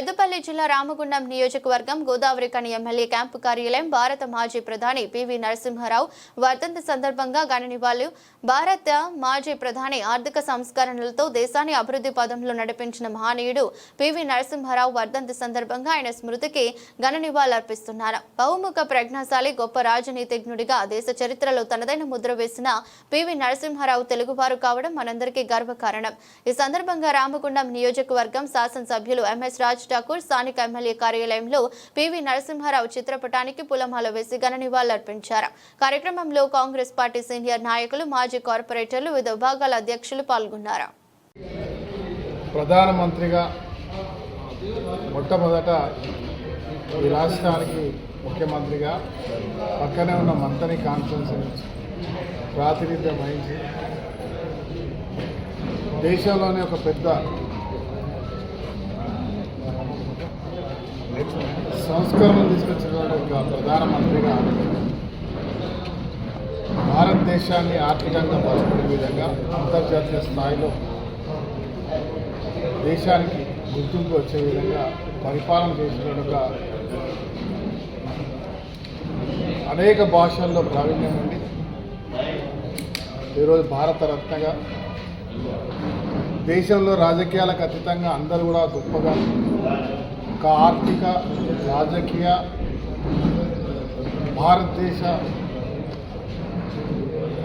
పెద్దపల్లి జిల్లా రామగుండం నియోజకవర్గం గోదావరి కని ఎమ్మెల్యే క్యాంపు కార్యాలయం భారత మాజీ ప్రధాని పివి నరసింహారావు వర్ధంతి సందర్భంగా ఘన నివాళులు. భారత మాజీ ప్రధాని ఆర్థిక సంస్కరణలతో దేశాన్ని అభివృద్ధి పదంలో నడిపించిన మహనీయుడు పివి నరసింహారావు వర్ధంతి సందర్భంగా ఆయన స్మృతికి ఘన నివాళులర్పిస్తున్నారు బహుముఖ ప్రజ్ఞాశాలి గొప్ప రాజనీతిజ్ఞుడిగా దేశ చరిత్రలో తనదైన ముద్ర వేసిన పివి నరసింహారావు తెలుగువారు కావడం మనందరికీ గర్వకారణం. ఈ సందర్భంగా రామగుండం నియోజకవర్గం శాసనసభ్యులు ఎంఎస్ రాజ్ ఠాకూర్ స్థానిక ఎమ్మెల్యే కార్యాలయంలో పివి నరసింహారావు చిత్రపటానికి పులమాల వేసి ఘన నివాళులర్పించారు. కార్యక్రమంలో కాంగ్రెస్ పార్టీ సీనియర్ నాయకులు మాజీ కార్పొరేటర్లు వివిధ విభాగాల అధ్యక్షులు పాల్గొన్నారు. ప్రధానమంత్రిగా మొట్టమొదట ఈ రాష్ట్రానికి ముఖ్యమంత్రిగా పక్కనే ఉన్న మంత్రి కాన్ఫరెన్స్ ప్రాతినిధ్యం వహించి దేశంలోనే ఒక పెద్ద సంస్కరణలు తీసుకొచ్చినటువంటి ఒక ప్రధానమంత్రిగా భారతదేశాన్ని ఆర్థికంగా బలపడే విధంగా అంతర్జాతీయ స్థాయిలో దేశానికి గుర్తింపు వచ్చే విధంగా పరిపాలన చేసినట్టుగా అనేక భాషల్లో ప్రావీణ్యం ఉంది. ఈరోజు భారతరత్నగా దేశంలో రాజకీయాలకు అతీతంగా అందరూ కూడా గొప్పగా ఒక ఆర్థిక రాజకీయ భారతదేశ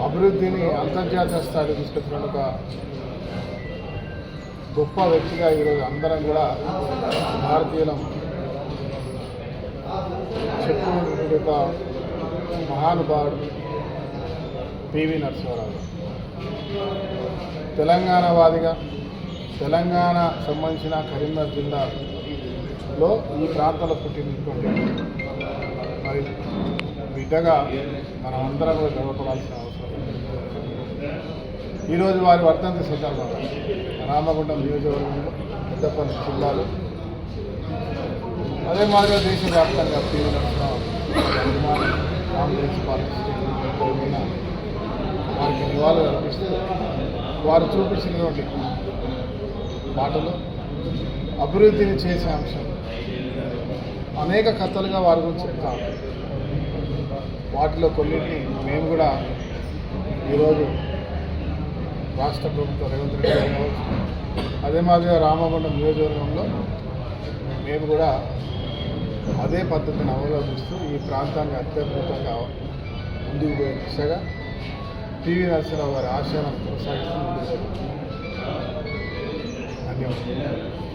అభివృద్ధిని అంతర్జాతీయ స్థాయిలో తీసుకొచ్చిన ఒక గొప్ప వ్యక్తిగా ఈరోజు అందరం కూడా భారతీయులం చెప్పుకున్నటువంటి ఒక మహానుభావుడు పివి నరసింహరావు. తెలంగాణ వాదిగా తెలంగాణ సంబంధించిన కరీంనగర్ జిల్లా లో ఈ ప్రాంతంలో పుట్టినటువంటి మరి బిడ్డగా మనం అందరం కూడా గర్వపడాల్సిన అవసరం ఈరోజు వారి వర్ధంతి సందర్భంగా రామగుండం నియోజకవర్గంలో పెద్దపల్లి జిల్లాలో అదే మాదిరిగా దేశవ్యాప్తంగా పివి నరసింహారావు కాంగ్రెస్ పార్టీ వారికి నివాళులు అర్పిస్తూ వారు చూపించినటువంటి మాటలు అభివృద్ధిని చేసే అంశం. అనేక కథలుగా వారి గురించి చెప్తాం. వాటిలో కొన్నింటిని మేము కూడా ఈరోజు రాష్ట్ర ప్రభుత్వం రేవంత్ రెడ్డి గారు కావచ్చు అదే మాదిరిగా రామగుండం నియోజకవర్గంలో మేము కూడా అదే పద్ధతిని అవలంబిస్తూ ఈ ప్రాంతాన్ని అత్యద్భుతంగా ముందుకు పోయే దిశగా పివి నరసింహరావు గారి ఆశయాలను కొనసాగిస్తూ ముందుకు ధన్యవాదాలు.